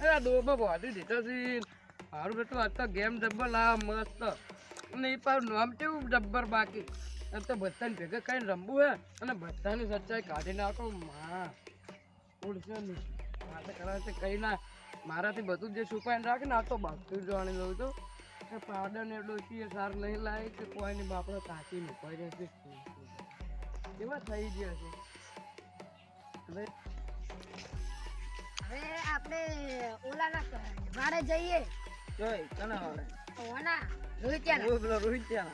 અરે ડોબો વાટી દીધો છે. મારું બેટું આજ તો ગેમ જબ્બર લાવ મસ્ત. અને એ પાછું નામ કેવું જબ્બર બાકી? એમ તો બધાને ભેગા કઈ રમવું હે, અને બધાની સચ્ચાઈ કાઢી નાખો. માં, ઉડશે નહીં. કરાવે છે કઈ ના. મારાથી બધું જે છુપાઈને રાખે ને, આ તો બાકી જાણી લઉં છું. કે પાવડર ને ડોસી એ સાર નહીં લાવે કે કોઈની બાપડો કાચી મુકાઈ જશે કેવા થઈ ગયા છે. હવે હવે આપણે ઓલાના વાડે જઈએ. જોઈ કને વાળે ઓના રોહિત્યાના. પેલો રોહિત ત્યાં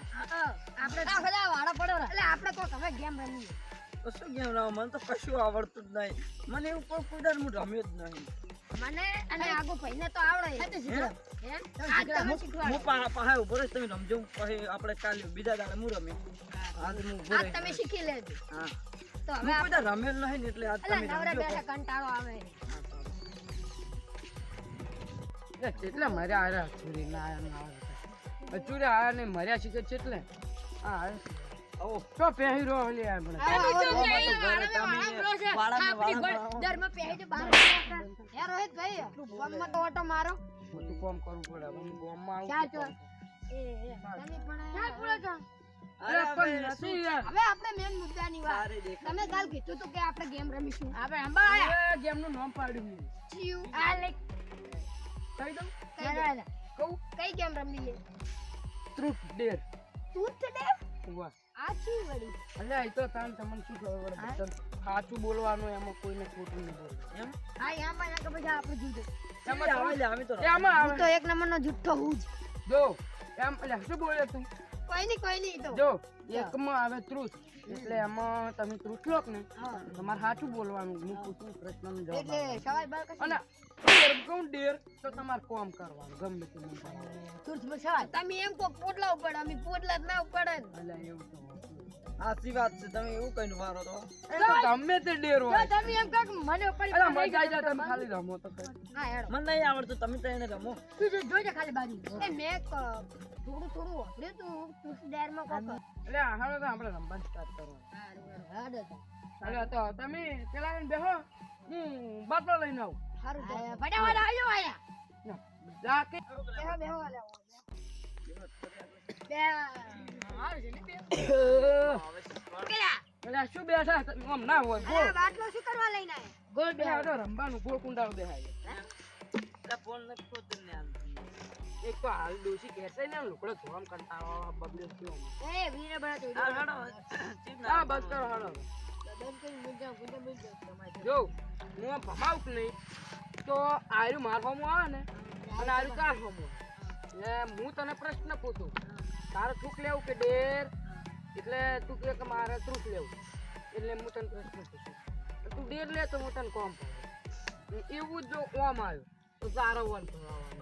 આપણે તો બધા વાડા પડો એટલે આપણે તો હવે ગેમ રમીએ. તો શું કેમ રમવા? મને તો કશું આવડતું જ નહીં. મને એવું કોઈ કુદર હું રમ્યો જ નહીં. મને અને આગો ભાઈને તો આવડે. હે? હે? આજ તમે હું શીખવાડો. પા ઊભો રહીશ તમે રમજો. હું પછી આપણે કાલે બીજા દાડે હું રમી આજ હું ઊભો આજ રહીશ. તમે શીખી લેજો. હા. તો હવે આપણે રમેલ નહીં એટલે આજ એટલે તમે નવરા રમજો. બેઠા કંટાળો આવે. કેટલા મર્યા આયા ચૂરી ના આયા ના ચૂરી ને મર્યા શીખે છે એટલે? આ ઓ તો પહેરી રહ્યો લે આપણે ડરમાં પહેરી તો બહાર નીકળ્યા હતા. હે રોહિતભાઈ, ગામમાં તો ઓટો મારો. બધું કામ કરવું પડે. હું ગામમાં ચાલ આવું ચાલ. એ, એ, તમે પણ- મેન વાત. સારી દેખાય. તમે કાલ કીધું તું કે આપણે ગેમ રમીશું. આપણે ગેમનું નામ પાડ્યું મેં. આ કહી દઉં. કહું કઈ ગેમ રમીએ ટ્રુથ ડેર તું ડેર વાહ આ વળી. અલ્યા એ તો તાન તમને શું ખબર પડે સાચું બોલવાનું એમાં કોઈને ખોટું નહીં બોલવું એમ? હા આમાં ના કે પછી આપણે જુદો. એમાં આવે એમાં આવે તો એક નંબરનો જુઠ્ઠો હું જ. જો એમ એટલે શું બોલે તું? કોઈ નહીં કોઈ નહીં તો. જો એકમાં આવે ટ્રુથ એટલે એમાં તમે ટ્રુથ લો ને તમારે સાચું બોલવાનું હું પૂછું પ્રશ્નનો જવાબ એટલે સવાલ બાર અને ડેર કહું ડેર તો તમારે કોમ કરવાનું ગમે તે નહીં કરવાનું. તુર્ત સવાલ તમે એમ કો પોટલા ઉપર અમે પોટલા જ ના ઉપર જ એવું તો સાચી વાત છે તમે એવું કઈ મારો તો. ગમે તે ડેર હોય. તમે એમ કહો કે મને ઉપર અલા મજા આવી જાય તમે ખાલી રમો તો હા હેડો. મને નહીં આવડતું તમે તો એને રમો. તું જો જોજે ખાલી બાજુ. એ મેં થોડું થોડું વાપર્યું તું તું ડેરમાં કોક. એટલે આ તો આપણે રમવાનું સ્ટાર્ટ કરવાનું. હારું હારું તો. તમે પેલા બેહો હું બાટલો લઈને આવું. હારું તો. ફટાફટ આવજો આયા જા કે બેહો બેહો આલ્યા. બે. હારું છે ને બે પેલા અલ્યા શું બેઠા? આમ ના હોય ગોળ બાટલો શું કરવા લઈને આયા? ગોળ બેહા તો રમવાનું ગોળ કુંડાળું બેહાય. ફોન નથી ખોતું ને આમ એક તો હાલ ડોસી કહેશે ને લોકડો ધોવામ કંટાળો બબલે થયો એ વીરે બળા તો હા બસ કરો હાલો. જો હું આ ભમાવત નહીં તો આર્યું મારવામાં આવે ને અને આર્યું કાઢવામાં આવે. હું તને પ્રશ્ન પૂછું તારે થૂક લેવું કે ડેર? એટલે તું કહે કે મારે થૂક લેવું. એટલે હું તને પ્રશ્ન પૂછું. તું ડેર લે તો હું તને કોમ પડે. એવું જ જો કોમ આવ્યું તો તારો વન થવાનું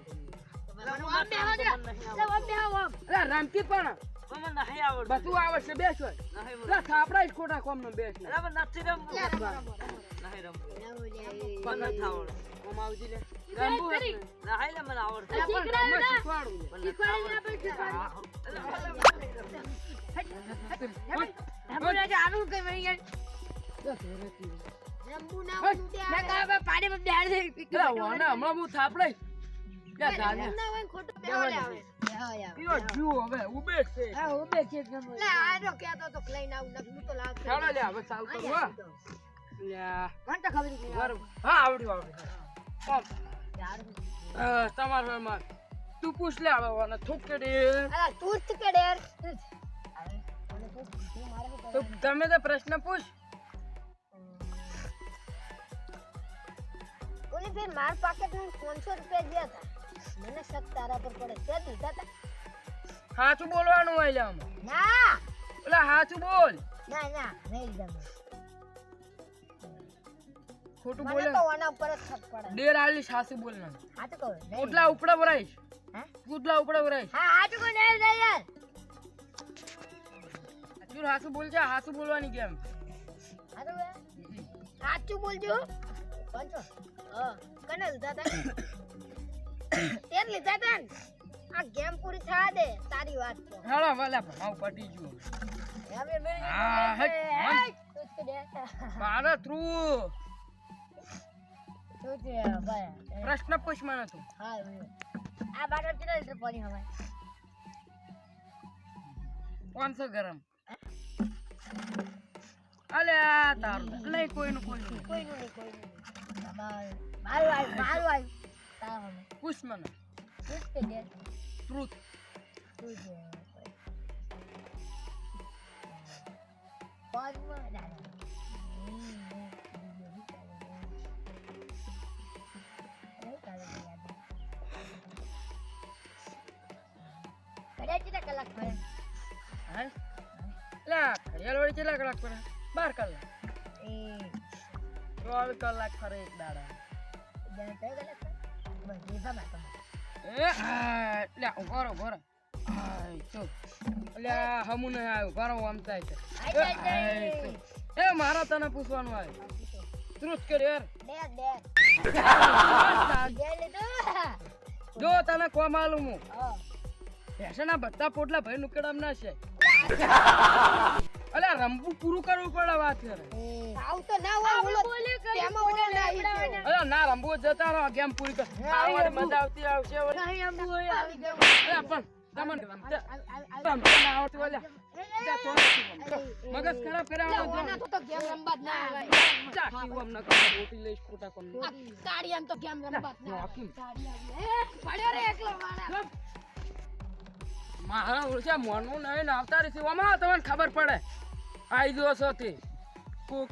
રમતી પણ મને નહીં આવડતું. બધું આવડશે બેસ હોય. નહીં થાપડા જ ખોટા કોમ નો. બેસ નથી રમવું. નહીં રમવું. નથી આવડતું. કોમ લે. હોય ને. મને આવડતું. પણ રમવા શીખવાડવું લે. મને આનું કઈ યાર ના બેહાડ દે હમણાં હું. ના હોય ખોટું બેહો લે આવે. પીવો જીવ હવે જ છે. હા ઉભે છે એકદમ લે આ જો કહેતો તો લઈને આવું હું તો લાવ ચાલો લે હવે ચાલ કરું હો. તો ખબર નથી બરાબર. હા આવડ્યું આવડ્યું તમાર ઘરમાં તું પૂછ લે હવે વાને થૂક કે દે. અલા તું જ ડેર. તો તમે તો પ્રશ્ન પૂછ. ઓલી ફેર માર પાકેટમાં 500 રૂપિયા ગયા હતા. મને શક તારા પર પડે. તે દીધા તા? સાચું બોલવાનું હોય લે આમાં. ના! ઓલા સાચું બોલ. ના ના નહીં લીધા ખોટું બોલે. તો ઓના ઉપર જ શક પડે. ડેર આલી સાસુ બોલ હા તો કહો કુટલા ઉપડા ભરાઈશ. હે? કુટલા ઉપડા ભરાઈશ. હા હા કહો નહીં દે યાર હજુ હાસુ બોલજે હાસુ બોલવાની કેમ? હાચું કહું. બોલજો. પાંચો હા કને લીધા તે? જ લીધા હતા આ ગેમ પૂરી થવા દે તારી વાત તો. હાલો વાલા ભાવ પટી ગયું. હવે મેં આ, હટ, તું. મારે થ્રુ. પ્રશ્ન પૂછ મને હતો હા આ બાટલ કેટલા લીટર પાણી હવાય પાંચસો ગરમ. અલે તારું. લઈ કોઈનું કોઈનું. કોઈનું નહીં કોઈનું નહીં. મારું આવ્યું મારું આવ્યું તાવ હવે પૂછ મને શું છે ડેડ ટ્રુથ શું છે પાણીમાં ના ના. હમ, હમ, બીજું શું ચાલે છે? શું ચાલે છે યાદ? કદાચ કેટલા કલાક ફરે હા લા ઘડિયાળ વળી કેટલા કલાક પડે બાર કલાક એ સોળ કલાક ફરે એક દાડા જરા કયો કલાક માં તમે એ લે ઊભો રહો ઊભો રહો આય આ હમુ ને આવ્યો રહો આમ થાય છે એ, મારા તને પૂછવાનું આવ્યું ટ્રુથ કર યાર જો તને કોમ માલુમ હું ભેંસના બધા પોટલા ભાઈ નુકડામ ના છે અલ્યા રમવું પૂરું કરવું પડે વાત કરે આવું તો ના હોય ગયો. અરે ના રંબુ જતા રહો ગેમ પૂરી કર આવવાની મજા આવતી આવશે. નહીં આમ હોય આવી ગયો. અરે પણ તમન રમતા ના આવડતું રમતો. મગજ ખરાબ ઓના તો તો ગેમ રમવા જ ના આવે. ચાકી હું અમને ન રોટી લઈશ ખોટા કોમ. તાળી આમ તો ગેમ રમવા જ ના આવે. તાળી આવી. એ, પડ્યો રે એકલો મારા. મારા ઓળખ્યા મોનું નહીં ને આવતા રહેશે ઓમાં તમને ખબર પડે આઈ ગયો છો તે કોક